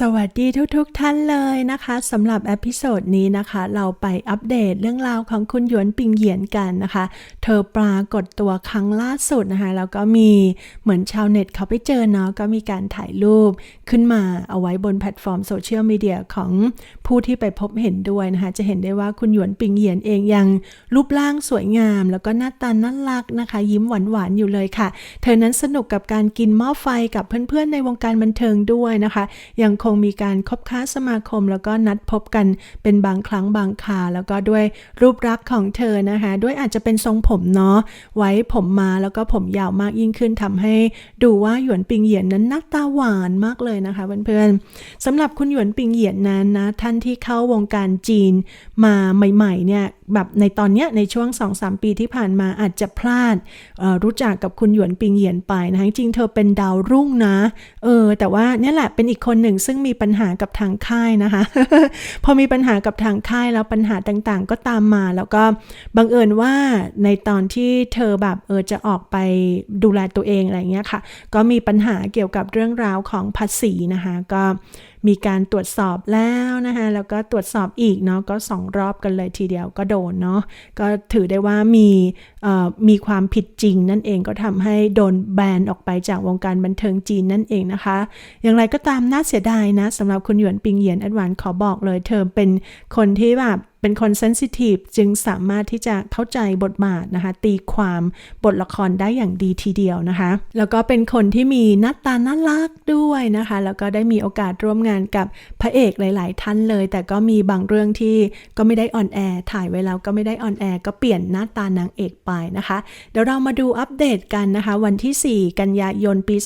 สวัสดีทุกๆทท่านเลยนะคะสำหรับเอพิโซดนี้นะคะ เราไปอัปเดตเรื่องราวของคุณหยวนปิงเหยียนกันนะคะ เธอปรากฏตัวครั้งล่าสุดนะคะแล้วก็มีเหมือนชาวเน็ตเขาไปเจอเนาะก็มีการถ่ายรูปขึ้นมาเอาไว้บนแพลตฟอร์มโซเชียลมีเดียของผู้ที่ไปพบเห็นด้วยนะคะ จะเห็นได้ว่าคุณหยวนปิงเหยียนเองยังรูปร่างสวยงาม แล้วก็หน้าตาน่ารักนะคะ ยิ้มหวานๆอยู่เลยค่ะ เธอนั้นสนุกกับการกินหม้อไฟกับเพื่อนๆในวงการบันเทิงด้วยนะคะยังคงมีการคบค้าสมาคม แล้วก็นัดพบกันเป็นบางครั้งบางคา แล้วก็ด้วยรูปลักษณ์ของเธอนะคะ ด้วยอาจจะเป็นทรงผมเนาะไว้ผมมาแล้วก็ผมยาวมากยิ่งขึ้นทำให้ดูว่าหยวนปิงเหยียนนั้นหน้าตาหวานมากเลยนะคะเพื่อนๆสำหรับคุณหยวนปิงเหยียนนั้นนะท่านที่เข้าวงการจีนมาใหม่ๆเนี่ย แบบในตอนเนี้ยในช่วง 2-3 ปีที่ผ่านมาอาจจะพลาดรู้จักกับคุณหยวนปิงเหยียนไปนะจริงเธอเป็นดาวรุ่งนะเออแต่ว่าเนี่ยแหละเป็นอีกคนหนึ่งซึ่งมีปัญหากับทางค่ายนะคะ พอมีปัญหากับทางค่ายแล้วปัญหาต่างๆ ก็ตามมา แล้วก็บังเอิญว่าในตอนที่เธอแบบเออจะออกไปดูแลตัวเองอะไรเงี้ยค่ะ ก็มีปัญหาเกี่ยวกับเรื่องราวของภาษีนะคะก็ มีการตรวจสอบแล้วนะคะแล้วก็ตรวจสอบอีกเนาะก็สองรอบกันเลยทีเดียวก็โดนเนาะก็ถือได้ว่ามี มีความผิดจริงนั่นเองก็ทำให้โดนแบนออกไปจากวงการบันเทิงจีนนั่นเองนะคะ อย่างไรก็ตามน่าเสียดายนะสำหรับคุณหยวนปิงเหยียนแอดวานขอบอกเลย เธอเป็นคนที่แบบเป็นคนเซนซิทีฟจึงสามารถที่จะเข้าใจบทบาทนะคะ ตีความบทละครได้อย่างดีทีเดียวนะคะ แล้วก็เป็นคนที่มีหน้าตาน่ารักด้วยนะคะ แล้วก็ได้มีโอกาสร่วมงานกับพระเอกหลาย ๆ ท่านเลย แต่ก็มีบางเรื่องที่ก็ไม่ได้ออนแอร์ถ่ายไว้แล้วก็ไม่ได้ออนแอร์ก็เปลี่ยนหน้าตานางเอกไปนะคะ เดี๋ยวเรามาดูอัปเดตกันนะคะ วันที่ 4 กันยายนปี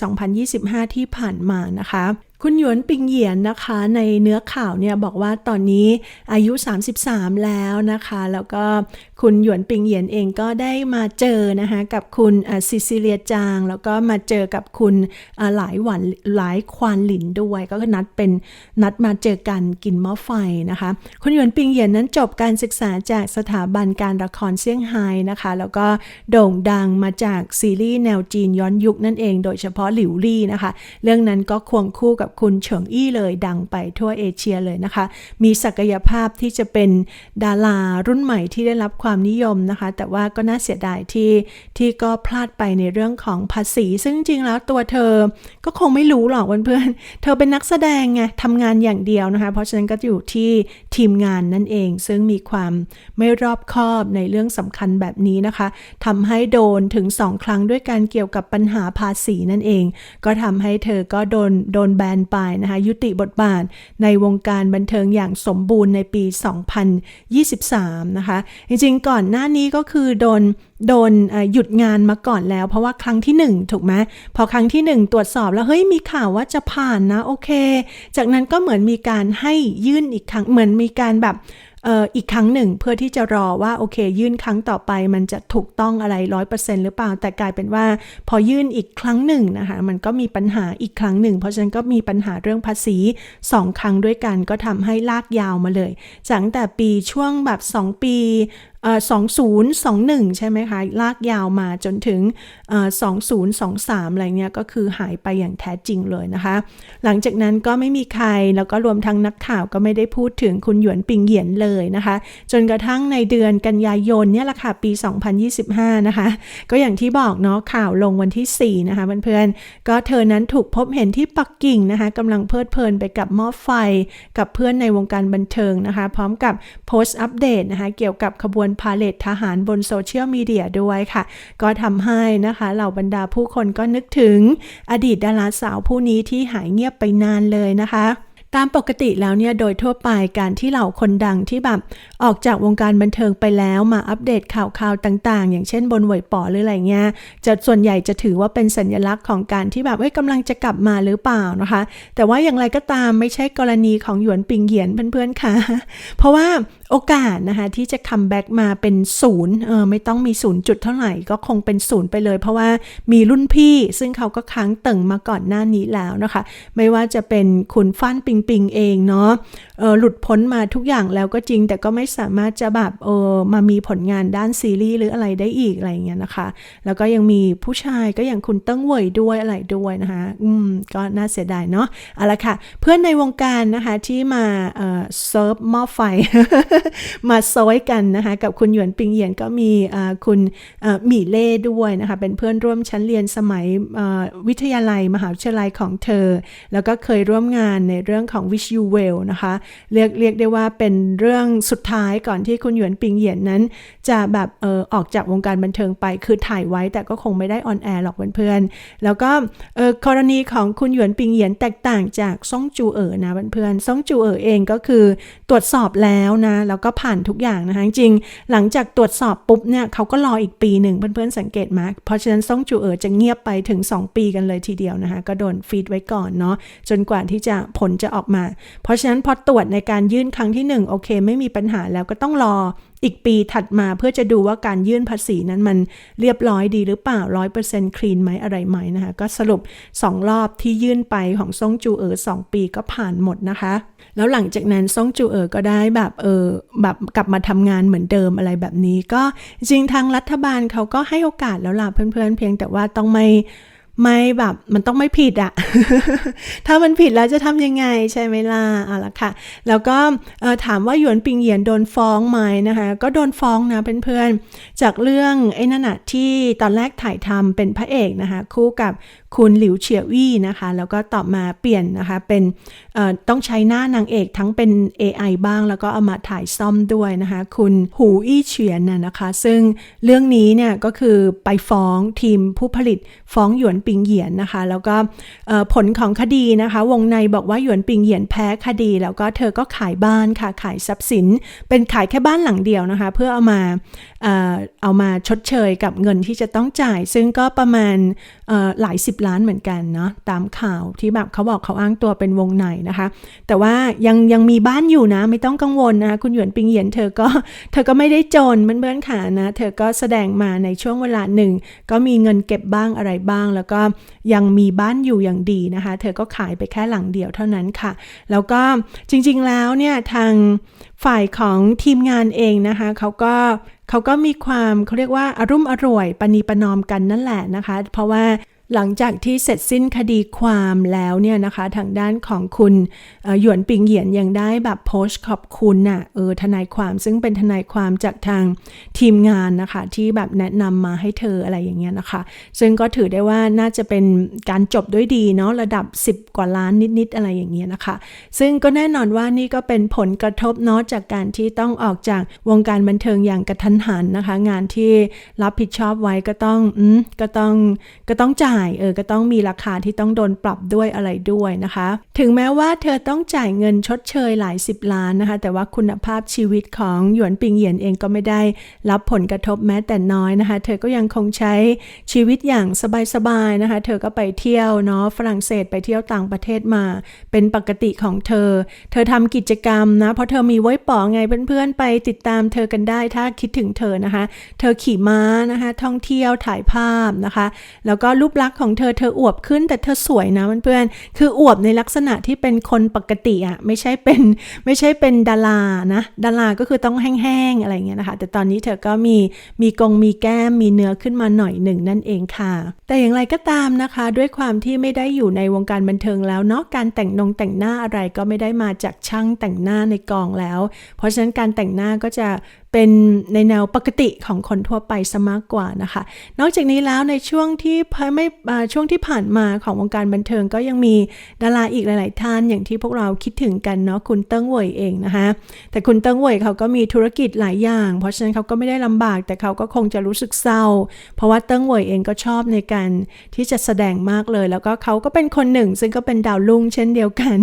2025 ที่ผ่านมานะคะ คุณหยวนปิงเหยียนนะคะในเนื้อข่าวเนี่ยบอกว่าตอนนี้อายุ 33 แล้วนะคะ แล้วก็คุณหยวนปิงเหยียนเองก็ได้มาเจอนะคะกับคุณซิซิเลียจาง แล้วก็มาเจอกับคุณหลายหวันหลายควานหลินด้วย ก็นัดเป็นนัดมาเจอกันกินหม้อไฟนะคะ คุณหยวนปิงเหยียนนั้นจบการศึกษาจากสถาบันการละครเซี่ยงไฮ้นะคะ แล้วก็โด่งดังมาจากซีรีส์แนวจีนย้อนยุคนั่นเอง โดยเฉพาะหลิวลี่นะคะ เรื่องนั้นก็ควงคู่กับคุณเฉิงอี้เลยดังไปทั่วเอเชียเลยนะคะ มีศักยภาพที่จะเป็นดารารุ่นใหม่ที่ได้รับความนิยมนะคะ แต่ว่าก็น่าเสียดายที่ที่ก็พลาดไปในเรื่องของภาษี ซึ่งจริงแล้วตัวเธอก็คงไม่รู้หรอกเพื่อนๆเธอเป็นนักแสดงไงทำงานอย่างเดียวนะคะ เพราะฉะนั้นก็อยู่ที่ทีมงานนั่นเอง ซึ่งมีความไม่รอบคอบในเรื่องสำคัญแบบนี้นะคะทำให้โดนถึงสองครั้งด้วยการเกี่ยวกับปัญหาภาษีนั่นเอง ก็ทำให้เธอก็โดนโดนแบนไปนะคะยุติบทบาทในวงการบันเทิงอย่างสมบูรณ์ในปี 2023 นะคะ จริงๆ ก่อนหน้านี้ก็คือโดนโดนหยุดงานมาก่อนแล้ว เพราะว่าครั้งที่ 1 ถูกไหมพอครั้งที่ 1 ตรวจสอบแล้ว เฮ้ยมีข่าวว่าจะผ่านนะ โอเค จากนั้นก็เหมือนมีการให้ยื่นอีกครั้งเหมือนมีการแบบ อีกครั้งหนึ่งเพื่อที่จะรอว่าโอเค ยื่นครั้งต่อไปมันจะถูกต้องอะไรร้อยเปอร์เซ็นต์หรือเปล่า แต่กลายเป็นว่า พอยื่นอีกครั้งหนึ่งนะคะมันก็มีปัญหาอีกครั้งหนึ่ง เพราะฉะนั้นก็มีปัญหาเรื่องภาษี 2 ครั้งด้วยกันก็ทำให้ลากยาวมาเลยจากแต่ปีช่วงแบบ 2 ปีสองศูนย์สองหนึ่งใช่ไหมคะ ลากยาวมาจนถึงสองศูนย์สอะไรเงี้ยก็คือหายไปอย่างแท้จริงเลยนะคะ หลังจากนั้นก็ไม่มีใครแล้วก็รวมทั้งนักข่าวก็ไม่ได้พูดถึงคุณหยวนปิงเหยียนเลยนะคะ จนกระทั่งในเดือนกันยายนเนี่ยแหละค่ะ ปี 2025 นะคะ ก็อย่างที่บอกเนาะข่าวลงวันที่ 4 นะคะเพื่อนๆก็เธอนั้นถูกพบเห็นที่ปักกิ่งนะคะกำลังเพลิดเพลินไปกับหม้อไฟกับเพื่อนในวงการบันเทิงนะคะ พร้อมกับโพสต์อัปเดตนะคะเกี่ยวกับขบวนพาเลททหารบนโซเชียลมีเดียด้วยค่ะ ก็ทำให้นะคะเหล่าบรรดาผู้คนก็นึกถึงอดีตดาราสาวผู้นี้ที่หายเงียบไปนานเลยนะคะ ตามปกติแล้วเนี่ยโดยทั่วไปการที่เหล่าคนดังที่แบบออกจากวงการบันเทิงไปแล้วมาอัปเดตข่าวข่าวต่าง ๆ อย่างเช่นบนหวยป๋อหรืออะไรเงี้ยจะส่วนใหญ่จะถือว่าเป็นสัญลักษณ์ของการที่แบบเอ้ยกำลังจะกลับมาหรือเปล่านะคะ แต่ว่าอย่างไรก็ตามไม่ใช่กรณีของหยวนปิงเหยียนเพื่อนๆค่ะ เพราะว่าโอกาสนะคะที่จะคัมแบ็กมาเป็นศูนย์เออไม่ต้องมีศูนย์จุดเท่าไหร่ก็คงเป็นศูนย์ไปเลย เพราะว่ามีรุ่นพี่ซึ่งเขาก็ค้างเตึงมาก่อนหน้านี้แล้วนะคะ ไม่ว่าจะเป็นคุณฟ้านปิงปิงเองเนาะเออหลุดพ้นมาทุกอย่างแล้วก็จริง แต่ก็ไม่สามารถจะแบบเออมามีผลงานด้านซีรีส์หรืออะไรได้อีกอะไรเงี้ยนะคะ แล้วก็ยังมีผู้ชายก็อย่างคุณเติ้งเว่ยด้วยอะไรด้วยนะคะอืมก็น่าเสียดายเนาะเอาละค่ะ เพื่อนในวงการนะคะที่มาเอ่อเซิร์ฟหม้อไฟ มาซอยกันนะคะกับคุณหยวนปิงเหยียนก็มีอ่าคุณเออหมี่เล่ด้วยนะคะเป็นเพื่อนร่วมชั้นเรียนสมัยเออวิทยาลัยมหาวิทยาลัยของเธอ แล้วก็เคยร่วมงานในเรื่องของ Wish You Well นะคะ เรียกเรียกได้ว่าเป็นเรื่องสุดท้ายก่อนที่คุณหยวนปิงเหยียนนั้น จะแบบเออออกจากวงการบันเทิงไป คือถ่ายไว้แต่ก็คงไม่ได้ออนแอร์หรอกเพื่อนๆ แล้วก็เออกรณีของคุณหยวนปิงเหยียนแตกต่างจากซ่องจูเอ๋อนะเพื่อนๆ ซ่องจูเอ๋อเองก็คือตรวจสอบแล้วนะ แล้วก็ผ่านทุกอย่างนะคะ จริง หลังจากตรวจสอบปุ๊บเนี่ยเขาก็รออีกปีหนึ่งเพื่อนๆ สังเกตไหมเพราะฉะนั้นซ่องจูเอ๋อจะเงียบไปถึง 2 ปีกันเลยทีเดียวนะคะ ก็โดนฟีดไว้ก่อนเนาะ จนกว่าที่จะผลจะออกมา เพราะฉะนั้นพอตรวจในการยื่นครั้งที่ 1 โอเค ไม่มีปัญหาแล้วก็ต้องรออีกปีถัดมาเพื่อจะดูว่าการยื่นภาษีนั้นมันเรียบร้อยดีหรือเปล่าร้อยเปอร์เซ็นต์คลีนไหมอะไรไหมนะคะ ก็สรุป 2 รอบที่ยื่นไปของซ่งจูเอ๋อสองปีก็ผ่านหมดนะคะ แล้วหลังจากนั้นซ่งจูเอ๋อก็ได้แบบเออแบบกลับมาทำงานเหมือนเดิมอะไรแบบนี้ ก็จริงทางรัฐบาลเขาก็ให้โอกาสแล้วล่ะเพื่อนๆเพียงแต่ว่าต้องไม่ ไม่แบบมันต้องไม่ผิดอะถ้ามันผิดแล้วจะทำยังไงใช่ไหมล่ะเอาละค่ะ แล้วก็ถามว่าหยวนปิงเหยียนโดนฟ้องไหมนะคะ ก็โดนฟ้องนะเพื่อนๆ จากเรื่องไอ้นั่นอะที่ตอนแรกถ่ายทำเป็นพระเอกนะคะ คู่กับคุณหลิวเฉียวี่นะคะ แล้วก็ต่อมาเปลี่ยนนะคะ เป็นต้องใช้หน้านางเอกทั้งเป็น AI บ้าง แล้วก็เอามาถ่ายซ่อมด้วยนะคะ คุณหูอี้เฉียนน่ะนะคะ ซึ่งเรื่องนี้เนี่ยก็คือไปฟ้องทีมผู้ผลิตฟ้องหยวนปิงเหยียนนะคะ แล้วก็ผลของคดีนะคะ วงในบอกว่าหยวนปิงเหยียนแพ้คดี แล้วก็เธอก็ขายบ้านค่ะ ขายทรัพย์สิน เป็นขายแค่บ้านหลังเดียวนะคะ เพื่อเอามาเอามาชดเชยกับเงินที่จะต้องจ่าย ซึ่งก็ประมาณ หลายสิบล้านเหมือนกันเนาะตามข่าวที่แบบเขาบอกเขาอ้างตัวเป็นวงในนะคะ แต่ว่ายังยังมีบ้านอยู่นะ ไม่ต้องกังวลนะคุณหยวนปิงเหยียนเธอก็เธอก็ไม่ได้จนเพื่อนๆค่ะนะเธอก็แสดงมาในช่วงเวลาหนึ่ง ก็มีเงินเก็บบ้างอะไรบ้าง แล้วก็ยังมีบ้านอยู่อย่างดีนะคะ เธอก็ขายไปแค่หลังเดียวเท่านั้นค่ะ แล้วก็จริงๆแล้วเนี่ยทางฝ่ายของทีมงานเองนะคะเขาก็ เขาก็มีความเขาเรียกว่าอารุ่มอร่วยปณีประนอมกันนั่นแหละนะคะ เพราะว่า หลังจากที่เสร็จสิ้นคดีความแล้วเนี่ยนะคะ ทางด้านของคุณหยวนปิงเหยียนยังได้แบบโพสต์ขอบคุณน่ะเออทนายความซึ่งเป็นทนายความจากทางทีมงานนะคะ ที่แบบแนะนำมาให้เธออะไรอย่างเงี้ยนะคะ ซึ่งก็ถือได้ว่าน่าจะเป็นการจบด้วยดีเนาะระดับ 10 กว่าล้านนิดๆอะไรอย่างเงี้ยนะคะ ซึ่งก็แน่นอนว่านี่ก็เป็นผลกระทบเนาะจากการที่ต้องออกจากวงการบันเทิงอย่างกระทันหันนะคะ งานที่รับผิดชอบไว้ก็ต้องอืมก็ต้องก็ต้องจ่ายเออก็ต้องมีราคาที่ต้องโดนปรับด้วยอะไรด้วยนะคะ ถึงแม้ว่าเธอต้องจ่ายเงินชดเชยหลายสิบล้านนะคะ แต่ว่าคุณภาพชีวิตของหยวนปิงเหยียนเองก็ไม่ได้รับผลกระทบแม้แต่น้อยนะคะ เธอก็ยังคงใช้ชีวิตอย่างสบายๆนะคะ เธอก็ไปเที่ยวเนาะฝรั่งเศสไปเที่ยวต่างประเทศมา เป็นปกติของเธอ เธอทำกิจกรรมนะ เพราะเธอมีไว้ป๋อไงเพื่อนๆ ไปติดตามเธอกันได้ถ้าคิดถึงเธอนะคะ เธอขี่ม้านะคะ ท่องเที่ยวถ่ายภาพนะคะ แล้วก็รูปลักษณ์ของเธอเธออวบขึ้นแต่เธอสวยนะเพื่อนๆคืออวบในลักษณะที่เป็นคนปกติอะไม่ใช่เป็นไม่ใช่เป็นดารานะดาราก็คือต้องแห้งๆอะไรเงี้ยนะคะ แต่ตอนนี้เธอก็มีมีกงมีแก้มมีเนื้อขึ้นมาหน่อยหนึ่งนั่นเองค่ะ แต่อย่างไรก็ตามนะคะ ด้วยความที่ไม่ได้อยู่ในวงการบันเทิงแล้วเนาะการแต่งนงแต่งหน้าอะไรก็ไม่ได้มาจากช่างแต่งหน้าในกองแล้ว เพราะฉะนั้นการแต่งหน้าก็จะ เป็นในแนวปกติของคนทั่วไปซะมากกว่านะคะ นอกจากนี้แล้วในช่วงที่ไม่ช่วงที่ผ่านมาของวงการบันเทิงก็ยังมีดาราอีกหลาย ๆ ท่านอย่างที่พวกเราคิดถึงกันเนาะคุณเติ้งเว่ยเองนะคะแต่คุณเติ้งเว่ยเขาก็มีธุรกิจหลายอย่าง เพราะฉะนั้นเขาก็ไม่ได้ลำบาก แต่เขาก็คงจะรู้สึกเศร้า เพราะว่าเติ้งเว่ยเองก็ชอบในการที่จะแสดงมากเลย แล้วก็เขาก็เป็นคนหนึ่ง ซึ่งก็เป็นดาวรุ่งเช่นเดียวกัน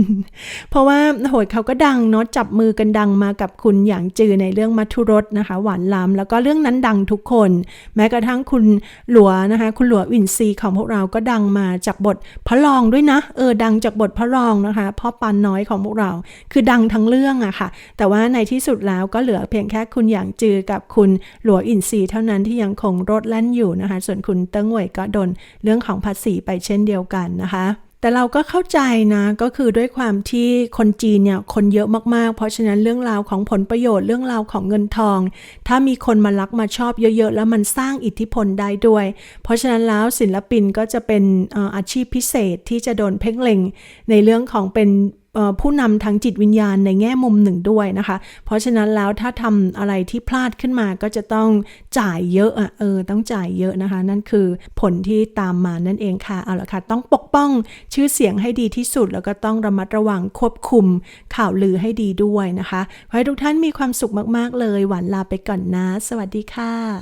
เพราะว่าโหยเขาก็ดังเนาะจับมือกันดังมากับคุณหยางจือในเรื่องมัทุรสนะคะ หวานล้ำแล้วก็เรื่องนั้นดังทุกคน แม้กระทั่งคุณหลัวนะคะ คุณหลัววินซีของพวกเราก็ดังมาจากบทพระรองด้วยนะเออดังจากบทพระรองนะคะพ่อปานน้อยของพวกเรา คือดังทั้งเรื่องอะค่ะ แต่ว่าในที่สุดแล้วก็เหลือเพียงแค่คุณหยางจือกับคุณหลัวอินซีเท่านั้นที่ยังคงรดแล่นอยู่นะคะ ส่วนคุณเติ้งเว่ยก็โดนเรื่องของภาษีไปเช่นเดียวกันนะคะ แต่เราก็เข้าใจนะ ก็คือด้วยความที่คนจีนเนี่ยคนเยอะมากๆ เพราะฉะนั้นเรื่องราวของผลประโยชน์เรื่องราวของเงินทอง ถ้ามีคนมารักมาชอบเยอะๆ แล้วมันสร้างอิทธิพลได้ด้วย เพราะฉะนั้นแล้วศิลปินก็จะเป็นอาชีพพิเศษที่จะโดนเพ่งเล็งในเรื่องของเป็น ผู้นำทางจิตวิญญาณในแง่มุมหนึ่งด้วยนะคะ เพราะฉะนั้นแล้วถ้าทำอะไรที่พลาดขึ้นมาก็จะต้องจ่ายเยอะอะเออต้องจ่ายเยอะนะคะ นั่นคือผลที่ตามมานั่นเองค่ะเอาละค่ะ ต้องปกป้องชื่อเสียงให้ดีที่สุด แล้วก็ต้องระมัดระวังควบคุมข่าวลือให้ดีด้วยนะคะขอให้ทุกท่านมีความสุขมาก ๆ เลย หวานลาไปก่อนนะ สวัสดีค่ะ